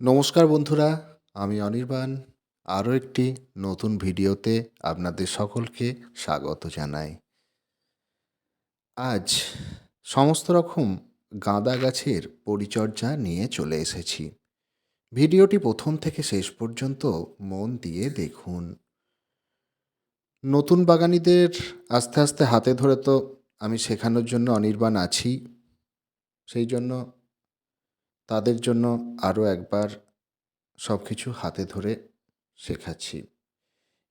নমস্কার বন্ধুরা, আমি অনির্বাণ। আরও একটি নতুন ভিডিওতে আপনাদের সকলকে স্বাগত জানাই। আজ সমস্ত রকম গাঁদা গাছের পরিচর্যা নিয়ে চলে এসেছি। ভিডিওটি প্রথম থেকে শেষ পর্যন্ত মন দিয়ে দেখুন। নতুন বাগানিদের আস্তে আস্তে হাতে ধরে তো আমি শেখানোর জন্য অনির্বাণ আছি। সেই জন্য তাদের জন্য আরও একবার সব কিছু হাতে ধরে শেখাচ্ছি।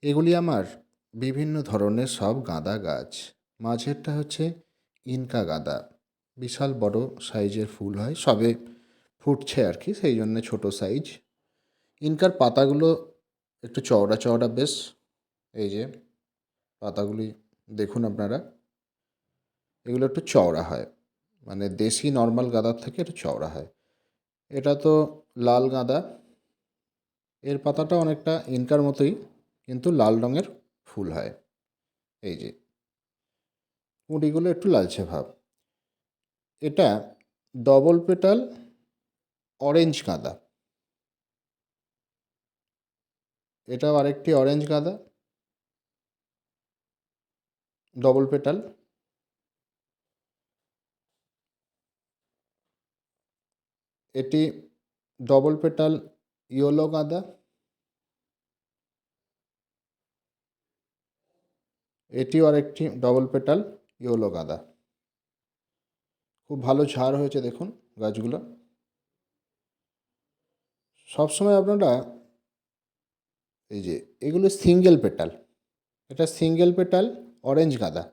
এগুলি আমার বিভিন্ন ধরনের সব গাঁদা গাছ। মাঝেরটা হচ্ছে ইনকা গাঁদা। বিশাল বড় সাইজের ফুল হয়, সবে ফুটছে আর কি, সেই জন্যে ছোটো সাইজ। ইনকার পাতাগুলো একটু চওড়া চওড়া বেশ, এই যে পাতাগুলি দেখুন আপনারা। এগুলো একটু চওড়া হয় মানে দেশি নর্মাল গাঁদার থেকে একটু চওড়া হয়। এটা তো লাল গাঁদা। এর পাতাটা অনেকটা ইনকার মতোই, কিন্তু লাল রঙের ফুল হয়। এই যে কুঁড়িগুলো একটু লালচে ভাব। এটা ডবল পেটাল অরেঞ্জ গাঁদা। এটাও আরেকটি অরেঞ্জ গাঁদা। ডবল পেটাল এটি ডবল পেটাল ইয়েলো গাঁদা। এটিও আরেকটি ডবল পেটাল ইয়েলো গাঁদা। খুব ভালো ঝাড় হয়েছে দেখুন গাছগুলো। সবসময় আপনারা এই যে এগুলো সিঙ্গেল পেটাল এটা সিঙ্গেল পেটাল অরেঞ্জ গাঁদা।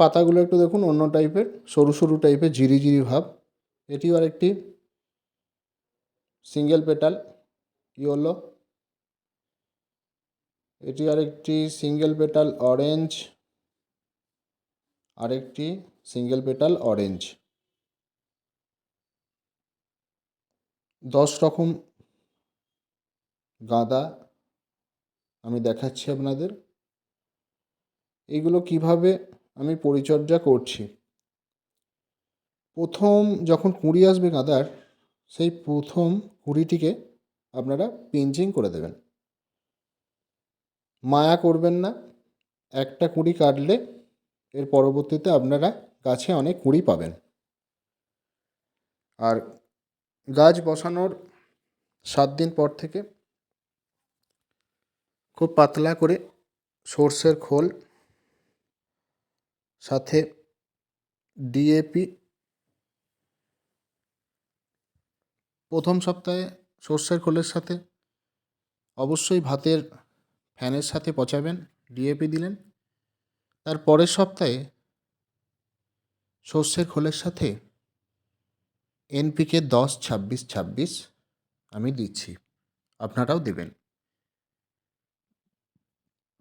পাতাগুলো একটু দেখুন অন্য টাইপের সরু সরু টাইপের জিরি জিরি ভাব। এটিও আরেকটি সিঙ্গেল পেটাল ইয়েলো এটি আরেকটি সিঙ্গেল পেটাল অরেঞ্জ আরেকটি সিঙ্গেল পেটাল অরেঞ্জ দশ রকম গাঁদা আমি দেখাচ্ছি আপনাদের। এগুলো কীভাবে আমি পরিচর্যা করছি? প্রথম যখন কুঁড়ি আসবে গাঁদার, সেই প্রথম কুঁড়িটিকে আপনারা পিঞ্চিং করে দেবেন। মায়া করবেন না, একটা কুঁড়ি কাটলে এর পরবর্তীতে আপনারা গাছে অনেক কুঁড়ি পাবেন। আর গাছ বসানোর সাত দিন পর থেকে খুব পাতলা করে সর্ষের খোল, সাথে ডিএপি প্রথম সপ্তাহে সর্ষের খোলের সাথে অবশ্যই ভাতের ফ্যানের সাথে পচাবেন ডিএপি দিলেন। তার পরের সপ্তাহে সর্ষের খোলের সাথে এনপিকে দশ, ছাব্বিশ ছাব্বিশ আমি দিচ্ছি। আপনারাও দেবেন।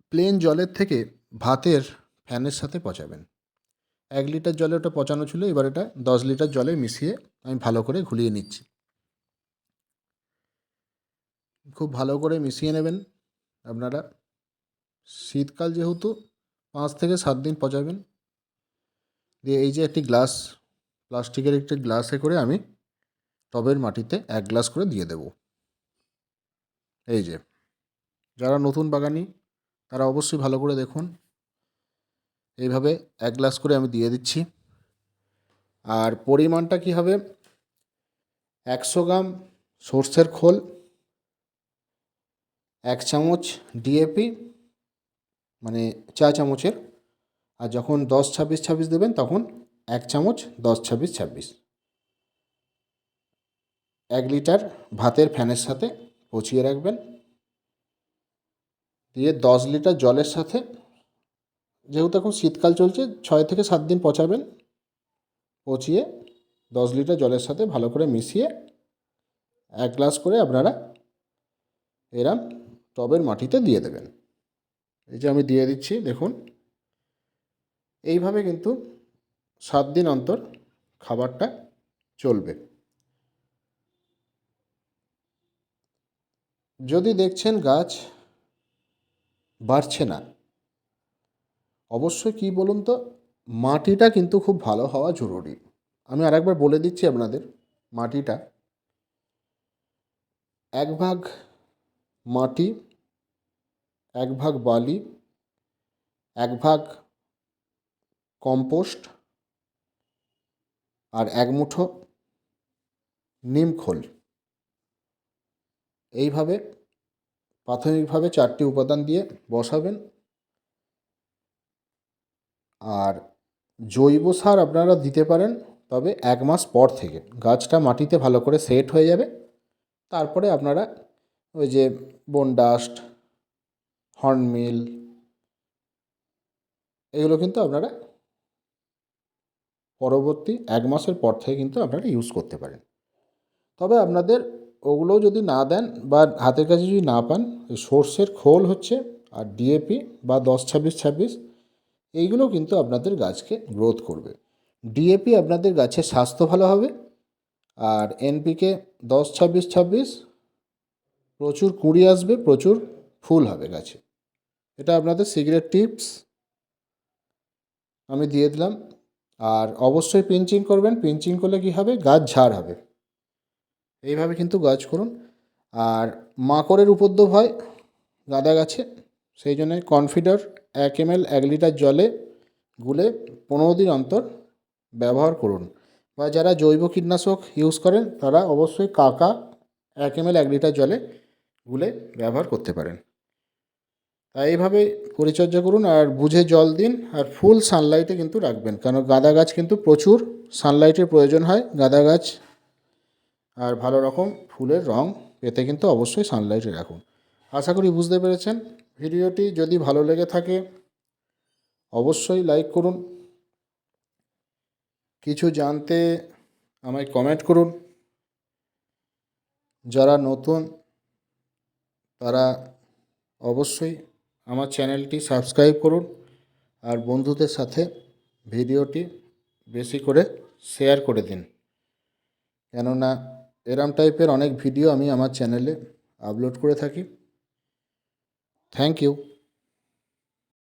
প্লেন জলের থেকে ভাতের ফ্যানের সাথে পচাবেন। এক লিটার জলে ওটা পচানো ছিল, এবার এটা দশ লিটার জলে মিশিয়ে আমি ভালো করে ঘুলিয়ে নিচ্ছি। খুব ভালো করে মিশিয়ে নেবেন আপনারা। শীতকাল যেহেতু, পাঁচ থেকে সাত দিন পচাবেন। দিয়ে এই যে একটি গ্লাস, প্লাস্টিকের একটি গ্লাসে করে আমি টবের মাটিতে এক গ্লাস করে দিয়ে দেব। এই যে, যারা নতুন বাগানি, তারা অবশ্যই ভালো করে দেখুন। এইভাবে এক গ্লাস করে আমি দিয়ে দিচ্ছি। আর পরিমাণটা কী হবে? একশো গ্রাম সর্ষের খোল এক চামচ ডিএপি মানে চা চামচের। আর যখন দশ ছাব্বিশ ছাব্বিশ দেবেন, তখন এক চামচ দশ ছাব্বিশ ছাব্বিশ। এক লিটার ভাতের ফ্যানের সাথে পচিয়ে রাখবেন। দিয়ে দশ লিটার জলের সাথে, যেহেতু এখন শীতকাল চলছে, ছয় থেকে সাত দিন পচাবেন। পচিয়ে দশ লিটার জলের সাথে ভালো করে মিশিয়ে এক গ্লাস করে আপনারা এরম টবের মাটিতে দিয়ে দেবেন। এই যে আমি দিয়ে দিচ্ছি, দেখুন। এইভাবে কিন্তু সাত দিন অন্তর খাবারটা চলবে। যদি দেখছেন গাছ বাড়ছে না, অবশ্যই কি বলুন তো, মাটিটা কিন্তু খুব ভালো হওয়া জরুরি। আমি আরেকবার বলে দিচ্ছি আপনাদের, মাটিটা এক ভাগ মাটি, এক ভাগ বালি, এক ভাগ কম্পোস্ট আর এক মুঠো নিম খোল। এইভাবে প্রাথমিকভাবে চারটি উপাদান দিয়ে বসাবেন। আর জৈব সার আপনারা দিতে পারেন, তবে এক মাস পর থেকে। গাছটা মাটিতে ভালো করে সেট হয়ে যাবে। তারপরে আপনারা ওই যে বনডাস্ট হর্নমিল এগুলো কিন্তু আপনারা পরবর্তী এক মাসের পর থেকে কিন্তু আপনারা ইউজ করতে পারেন। তবে আপনাদের ওগুলোও যদি না দেন বা হাতের কাছে যদি না পান ওই সর্ষের খোল হচ্ছে আর ডিএপি বা দশ ছাব্বিশ ছাব্বিশ, এইগুলো কিন্তু আপনাদের গাছকে গ্রোথ করবে। ডিএপি আপনাদের গাছের স্বাস্থ্য ভালো হবে আর এনপিকে দশ ছাব্বিশ ছাব্বিশ প্রচুর কুঁড়ি আসবে, প্রচুর ফুল হবে গাছে। এটা আপনাদের সিগারেট টিপস আমি দিয়ে দিলাম। আর অবশ্যই পিঞ্চিং করবেন পিঞ্চিং করলে কী হবে? গাছ ঝাড় হবে। এইভাবে কিন্তু গাছ করুন। আর মাকড়ের উপদ্রব হয় গাঁদা গাছে, সেই জন্যে কনফিডার এক এম এক লিটার জলে গুলে পনেরো দিন অন্তর ব্যবহার করুন। বা যারা জৈব কীটনাশক ইউজ করেন, তারা অবশ্যই কাকা এক এম এক লিটার জলে গুলে ব্যবহার করতে পারেন। তাই এইভাবে পরিচর্যা করুন আর বুঝে জল দিন আর ফুল সানলাইটে কিন্তু রাখবেন। কারণ গাঁদা গাছ কিন্তু প্রচুর সানলাইটের প্রয়োজন হয় গাঁদা গাছ। আর ভালো রকম ফুলের রং পেতে কিন্তু অবশ্যই সানলাইটে রাখুন। আশা করি বুঝতে পেরেছেন। ভিডিওটি যদি ভালো লেগে থাকে, অবশ্যই লাইক করুন। কিছু জানতে আমায় কমেন্ট করুন। যারা নতুন তারা অবশ্যই আমার চ্যানেলটি সাবস্ক্রাইব করুন আর বন্ধুদের সাথে ভিডিওটি বেশি করে শেয়ার করে দিন। কেননা এরাম টাইপের অনেক ভিডিও আমি আমার চ্যানেলে আপলোড করে থাকি। Thank you.